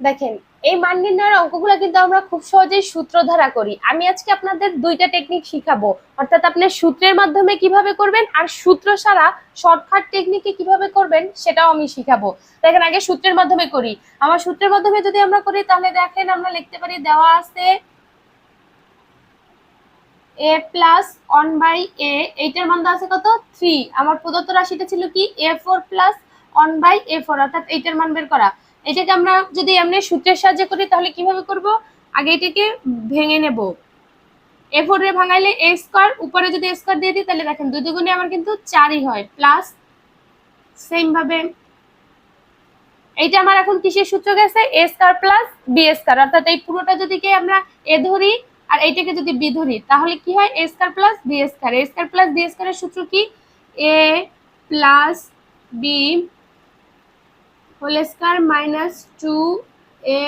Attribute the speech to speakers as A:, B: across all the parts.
A: দেখেন, এই মান নির্ণয়ের অঙ্কগুলো কিন্তু আমরা খুব সহজেই সূত্র ধারা করি। আমি আজকে আপনাদের দুইটা টেকনিক শিখাবো। অর্থাৎ আপনি সূত্রের মাধ্যমে কীভাবে করবেন আর সূত্র ছাড়া শর্টকাট টেকনিকে কীভাবে করবেন সেটাও আমি শিখাবো। দেখেন, আগে সূত্রের মাধ্যমে করি। আমার সূত্রের মাধ্যমে যদি আমরা করি, তাহলে দেখেন আমরা লিখতে পারি দেওয়া আছে A plus one by A এইটার মান দেওয়া আছে কত? থ্রি আমার প্রদত্ত রাশিটা ছিল কি? A four plus one by A four অর্থাৎ এইটার মান বের করা। এটাকে আমরা যদি এমনি সূত্রের সাহায্যে করি, তাহলে কীভাবে করব? আগে এটাকে ভেঙে নেব। এ ফোর ভাঙাইলে এ স্কোয়ার উপরে যদি এ স্কোয়ার দিয়ে দিই, তাহলে দেখেন দুই দুগুণে আমার কিন্তু চারই হয় প্লাস সেম ভাবে এইটা আমার এখন কিসের সূত্র গেছে? A square plus B square অর্থাৎ এই পুরোটা যদি কে আমরা এ ধরি আর এইটাকে যদি বি ধরি, তাহলে কি হয়? A square plus B square A square plus B স্কোয়ারের সূত্র কি? A plus B whole square minus two A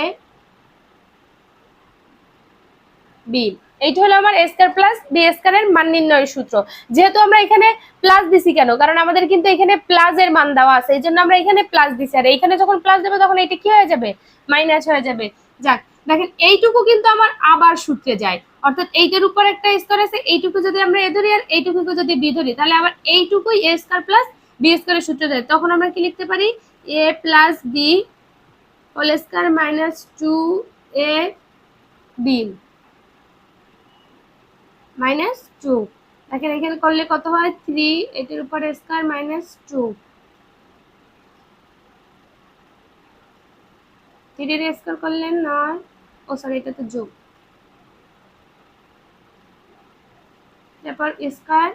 A: B. এইটা হলো আমার স্কোয়ার প্লাস বি স্কোয়ারের মান নির্ণয়ের সূত্র। যেহেতু আমরা এখানে প্লাস দিছি কেন? কারণ আমাদের কিন্তু এখানে প্লাস এর মান দেওয়া আছে। এই জন্য আমরা এখানে প্লাস দিছি। আর এইখানে যখন প্লাস দেবে, তখন এটা কি হয়ে যাবে? মাইনাস হয়ে যাবে। যাক, দেখেন, এইটুকু কিন্তু আমার আবার সূত্রে যায়। অর্থাৎ এইটার উপর একটা স্কোয়ার আছে, এইটুকু যদি আমরা এ ধরি আর এইটুকুকে যদি বি ধরি, তাহলে আবার এইটুকুই এ প্লাস বি স্কোয়ারের সূত্র যায়। তখন আমরা কি লিখতে পারি? A plus B whole square minus two A B minus two দেখেন, এখানে করলে কত হয়? থ্রি এটির উপর স্কোয়ার মাইনাস টু থ্রির স্কোয়ার করলে নয়। ও সরি এটা তো যোগ। তারপর স্কোয়ার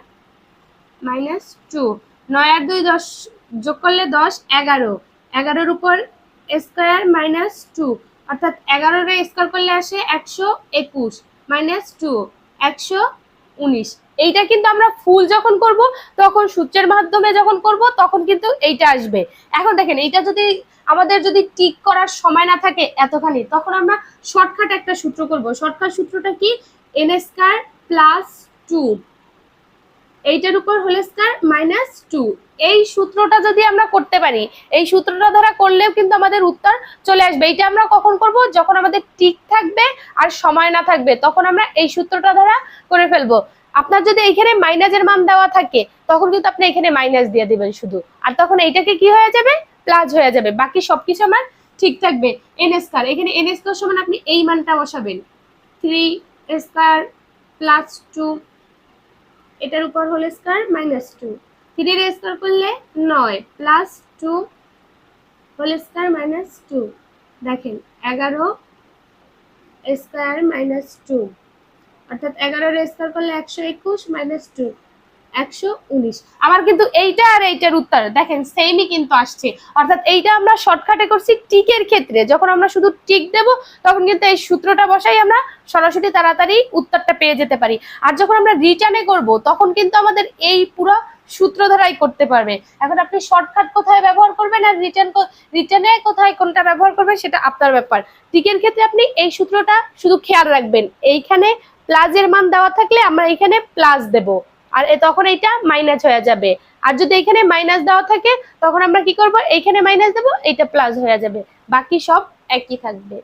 A: মাইনাস টু নয় আর দুই দশ যোগ করলে দশ, এগারো। এগারোর উপর স্কোয়ার মাইনাস টু অর্থাৎ এগারোর স্কোয়ার করলে আসে একশো একুশ মাইনাস টু একশো উনিশ। এইটা কিন্তু আমরা ফুল যখন করব, তখন সূত্রের মাধ্যমে যখন করব, তখন কিন্তু এইটা আসবে। এখন দেখেন, এইটা যদি আমাদের যদি টিক করার সময় না থাকে এতখানি, তখন আমরা শর্টকাট একটা সূত্র করব। শর্টকাট সূত্রটা কি? এন স্কয়ার প্লাস টু এইটার উপর হোল স্কয়ার মাইনাস টু এই সূত্রটা যদি আমরা করতে পারি, এই সূত্রটা দ্বারা করলেও কিন্তু আমাদের উত্তর চলে আসবে। এইটা আমরা কখন করব? যখন আমাদের ঠিক থাকবে আর সময় না থাকবে, তখন আমরা এই সূত্রটা দ্বারা করে ফেলব। আপনার যদি এইখানে মাইনাসের মান দেওয়া থাকে, তখন কিন্তু আপনি এখানে মাইনাস দিয়ে দেবেন শুধু। আর তখন এইটাকে কি হয়ে যাবে? প্লাস হয়ে যাবে। বাকি সবকিছু আমার ঠিক থাকবে। এন স্কয়ার এখানে এন স্কয়ার সমান আপনি এই মানটা বসাবেন। থ্রি স্কয়ার প্লাস টু এটার উপর হোল স্কোয়ার মাইনাস টু থ্রির স্কোয়ার করলে নয় plus two whole square minus two দেখেন, এগারো স্কোয়ার মাইনাস টু অর্থাৎ এগারোর স্কোয়ার করলে একশো একুশ মাইনাস টু একশো উনিশ। আমার কিন্তু এইটা আর এইটার উত্তর, দেখেন সেমই কিন্তু আসছে। অর্থাৎ এইটা আমরা শর্টকাটে করছি টিকের ক্ষেত্রে। যখন আমরা শুধু টিক দেব, তখন কিন্তু এই সূত্রটা বসাই আমরা সরাসরি তাড়াতাড়ি উত্তরটা পেয়ে যেতে পারি। আর যখন আমরা রিটার্নে করব, তখন কিন্তু আমাদের এই পুরো সূত্র ধারাই করতে পারবে। এখন আপনি শর্টকাট কোথায় ব্যবহার করবেন আর রিটার্ন রিটার্নে কোথায় কোনটা ব্যবহার করবেন, সেটা আপনার ব্যাপার। টিকের ক্ষেত্রে আপনি এই সূত্রটা শুধু খেয়াল রাখবেন। এইখানে প্লাসের মান দেওয়া থাকলে আমরা এখানে প্লাস দেব। আর তখন এটা মাইনাস হয়ে যাবে। আর যদি এখানে মাইনাস দেওয়া থাকে, তখন আমরা কি করব? এখানে মাইনাস দেবো এটা প্লাস হয়ে যাবে। বাকি সব একই থাকবে।